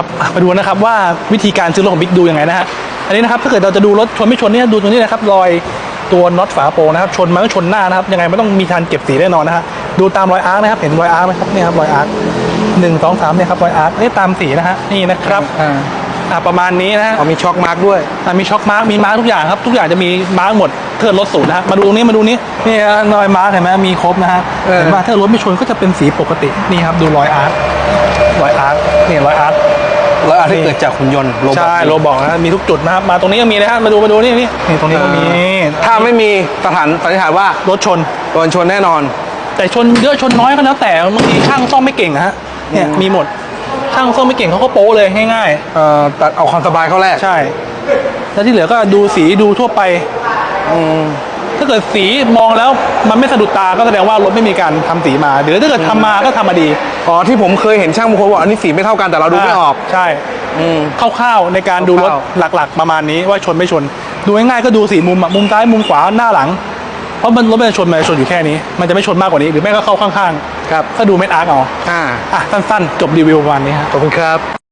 ครับมาดูนะครับว่าวิธีการซื้อรถของบิ๊กดูยังไงนะฮะอันนี้นะครับถ้าเกิดเราจะดูรถชนไม่ชนเนี่ยดูตรงนี้นะครับรอยตัวน็อตฝาโปรงนะครับชนมันก็ชนหน้านะครับยังไงไม่ต้องมีทานเก็บสีแน่นอนนะฮะดูตามรอยอาร์คนะครับเห็นรอยอาร์คไหมครับนี่ครับรอยอาร์คหนึ่งสองสามเนี่ยครับรอยอาร์คนี่ตามสีนะฮะนี่นะครับอ่าอ่าประมาณนี้นะฮะเอามีช็อคมาร์กด้วยอะมีช็อคมาร์กมีมาร์กทุกอย่างครับทุกอย่างจะมีมาร์กหมดเทิร์นรถศูนย์นะฮะมาดูตรงนี้มาดูนี้นี่ฮะรอยมาร์กเห็นไหมมีครบนะฮะเออเห็นว่าถ้ารถไม่ชนก็จะเป็นสีปกตินี่ครับดูรอยอาร์ครอยอาร์คนี่รอยอาร์ค แล้วอะไรที่เกิดจากหุ่นยนต์โรบอทใช่โรบอกนะมีทุกจุดนะครับมาตรงนี้ก็มีนะฮะมาดูมาดูนี่นี่นี่ตรงนี้ก็มีถ้าไม่มีสถานสันนิษฐานว่ารถชนโดนชนแน่นอน แต่ชนเยอะชนน้อยก็แล้วแต่บางทีช่างซ่อมไม่เก่งอะฮะเนี่ยอืมมีหมดช่างซ่อมไม่เก่งเขาก็โป้เลยง่ายเอ่อตัดเอาความสบายเข้าแรกๆใช่แล้วที่เหลือก็ดูสีดูทั่วไปอืม ถ้าเกิดสีมองแล้วมันไม่สะดุดตาก็แสดงว่ารถไม่มีการทำสีมา หรือถ้าเกิดทำมาก็ทำมาดีอ๋อที่ผมเคยเห็นช่างบางคนบอกอันนี้สีไม่เท่ากันแต่เราดูไม่ออกใช่ อืม คร่าวๆในการดูรถคร่าว หลักๆ ประมาณนี้ว่าชนไม่ชน ดูง่ายๆก็ดูสี่มุมอะมุมซ้ายมุมขวาหน้าหลัง เพราะมันรถมันจะชนมันจะชนอยู่แค่นี้ มันจะไม่ชนมากกว่านี้ หรือไม่ก็เข้าข้างครับๆถ้าดูเม็ดอาร์กเอาอ่า อะสั้นๆ จบรีวิวประมาณนี้ฮะ ขอบคุณครับ